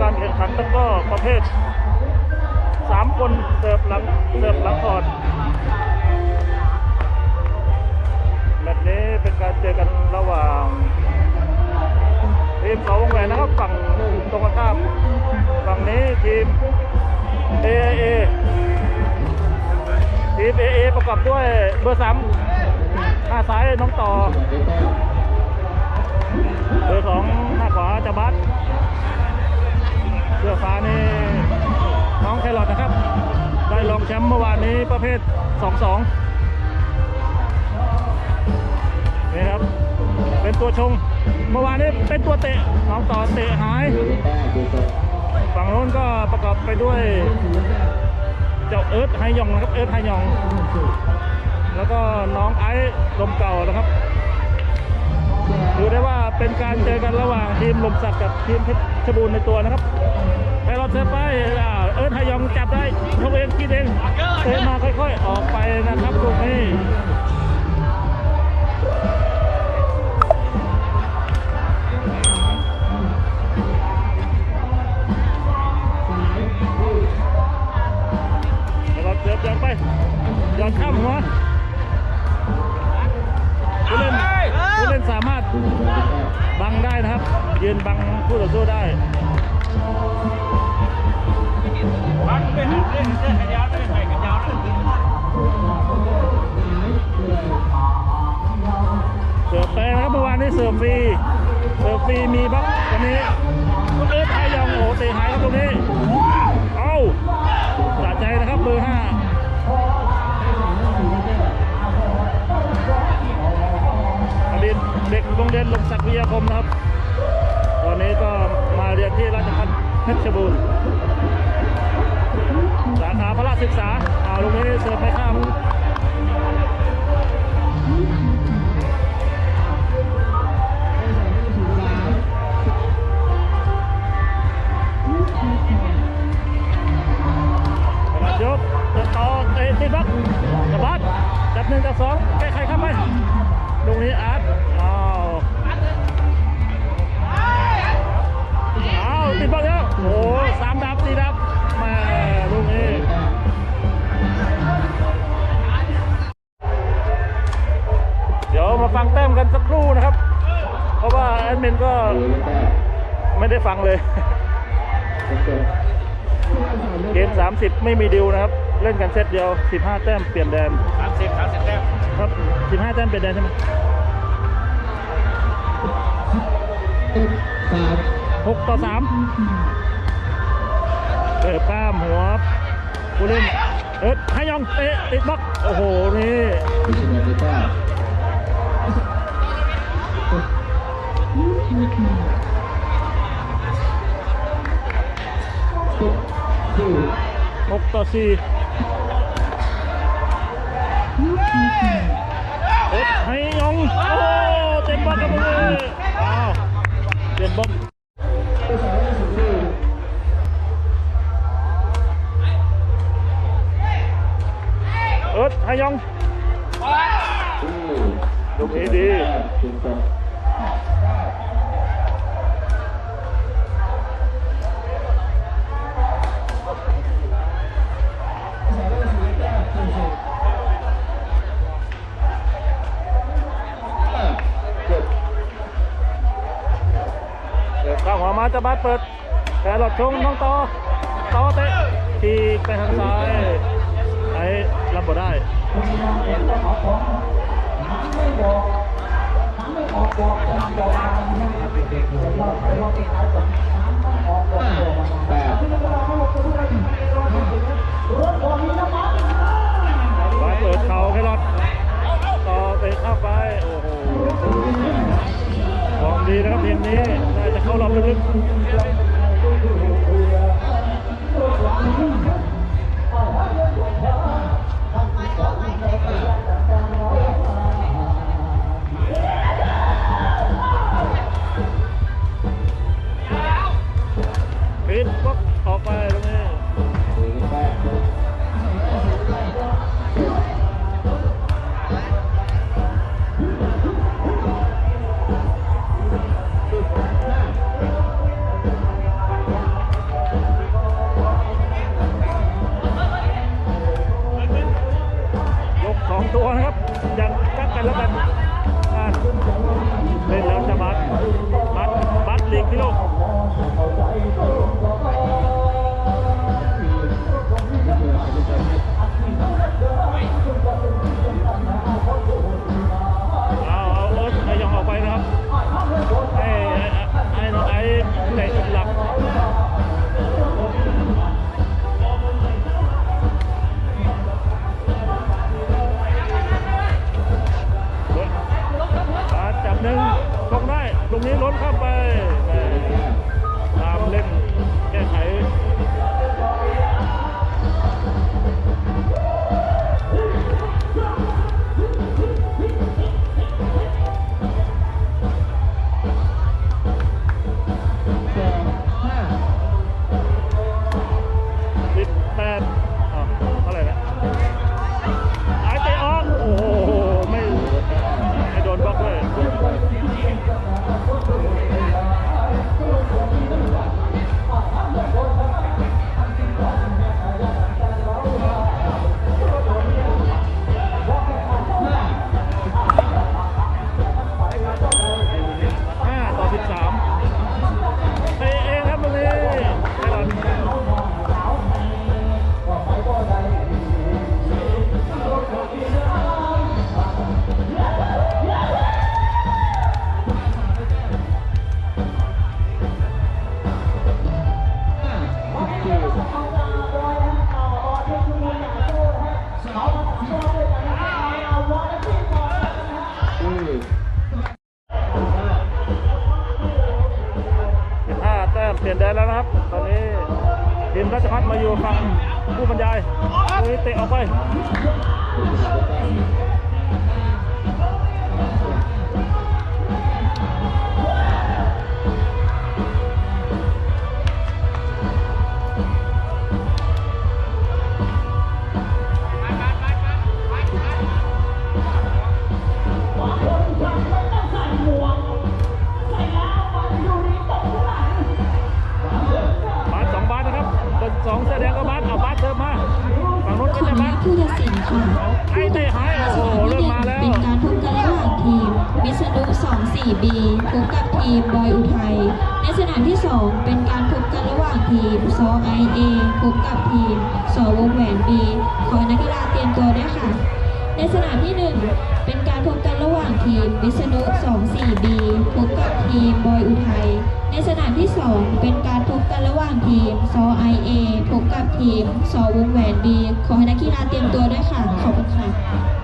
การแข่งขันตะก้อประเภท 3 คนเสิร์ฟหลังเสิร์ฟหลังก่อนแมตช์นี้เป็นการเจอกันระหว่างทีมเขาวงแหวนนะครับฝั่งตรงข้าม ฝั่งนี้ทีม AAA ทีม AA ประกอบด้วยเบอร์สามหน้าซ้ายน้องต่อ มป์เมื่อวานนี้ประเภท 2-2 นี่ครับ เป็นตัวชง เมื่อวานนี้เป็นตัวเตะน้องต่อเตะหาย ฝั่งโน้นก็ประกอบไปด้วย เจ้าเอิร์ธไฮยองนะครับ เอิร์ธไฮยอง แล้วก็น้องไอซ์ลมเก่านะครับดูได้ว่าเป็นการเจอกันระหว่างทีมลมศักดิ์กับทีมเพชรบูรณ์ในตัวนะครับไปรอดเซฟไปอ่า เอิร์ธฮยองจับได้ยกเองกินเองเตะมาค่อยๆ ออกไปนะครับลูกนี้ไปรอดเซฟยังไปย้อนข้ามหัวผู้เล่นผู้เล่นสามารถบังได้นะครับ ยืนบังผู้ต่อสู้ได้ เสิร์ฟแปลนะครับเมื่อวานนี้เสิร์ฟฟรีเสิร์ฟฟรีมีบล็อกวันนี้เอิร์ธไทยยองโอ้โหเตะหายครับตรงนี้ เอ้าสะใจนะครับเบอร์ห้าอดีตเด็กโรงเรียนลงศักดิ์วิทยาคมนะครับ ตอนนี้ก็มาเรียนที่ราชภัฏเพชรบูรณ์ สาขาพระราชศึกษาเอาตรงนี้เสิร์ฟไม่ข้ามกระยกจะต่อเตะติดบล็อกกระบัดจับหนึ่งจับสองแก้ไขเข้าไปตรงนี้อา ไม่ได้ฟังเลย เกม 30 ไม่มีดิวนะครับ เล่นกันเซตเดียว 15 แต้มเปลี่ยนแดนสามสิบสามสิบแต้มครับ 15 แต้มเปลี่ยนแดนใช่ไหมหกต่อสามเปิดกล้ามหัวผู้เล่นเอิร์ธให้ยองเตะติดบล็อกโอ้โห นี่ สี่เอ็ดให้ยองโอ้เต็มบอลกับมืออ้าวเต็มบอลเอิร์ธให้ยองลูกนี้ดี ข้างหัวมาจะบัดเปิด แต่หลอดชงน้องต่อต่อเตะทีไปทางซ้ายไอ้รับบ่ได้บัดเปิดเข่าให้หลอดต่อเตะเข้าไป โอ้โหฟอร์มดีนะครับทีมนี้ น่า ห้าแต้มเปลี่ยนแดนแล้วนะครับ ตอนนี้ทีมราชพัฒมาอยู่ฝั่งผู้บรรยายตรงนี้เตะออกไป ไอเตะหายโอ้โหเริ่มมาแล้ว เป็นการพบกันระหว่างทีมวิษณุ24 b พบกับทีมบอยอุทัย ในสนามที่ 2 เป็นการพบกันระหว่างทีมซอไอเอพบกับทีมสวงแหวนบีขอนักกีฬาเตรียมตัวด้วยค่ะ ในสนามที่ 1 เป็นการพบกันระหว่างทีมวิษณุ24 b พบกับทีมบอยอุทัย ในสนามที่ 2 เป็นการพบกันระหว่างทีมซอไอเอพบกับทีมซอวงแหวนบีขอให้นักกีฬาเตรียมตัวด้วยค่ะ ขอบคุณค่ะ